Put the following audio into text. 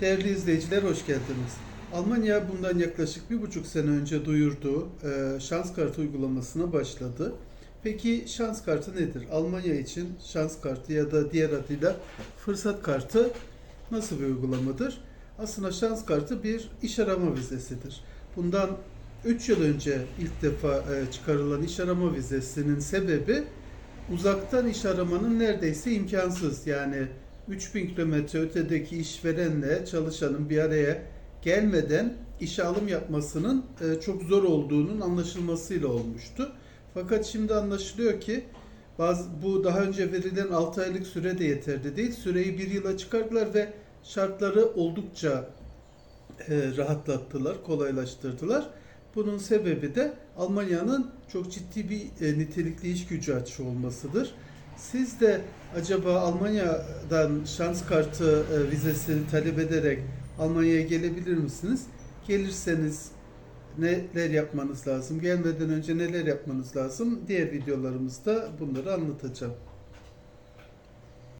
Değerli izleyiciler hoş geldiniz. Almanya bundan yaklaşık bir buçuk sene önce duyurduğu e, şans kartı uygulamasına başladı. Peki şans kartı nedir? Almanya için şans kartı ya da diğer adıyla fırsat kartı nasıl bir uygulamadır? Aslında şans kartı bir iş arama vizesidir. Bundan 3 yıl önce ilk defa e, çıkarılan iş arama vizesinin sebebi uzaktan iş aramanın neredeyse imkansız. Yani 3000 kilometre ötedeki işverenle çalışanın bir araya gelmeden işe alım yapmasının e, çok zor olduğunun anlaşılmasıyla olmuştu. Fakat şimdi anlaşılıyor ki bazı, bu daha önce verilen 6 aylık süre de yeterli değil. Süreyi bir yıla çıkardılar ve şartları oldukça e, rahatlattılar, kolaylaştırdılar. Bunun sebebi de Almanya'nın çok ciddi bir e, nitelikli iş gücü açığı olmasıdır. Siz de acaba Almanya'dan şans kartı e, vizesini talep ederek Almanya'ya gelebilir misiniz? Gelirseniz neler yapmanız lazım? Gelmeden önce neler yapmanız lazım? Diğer videolarımızda bunları anlatacağım.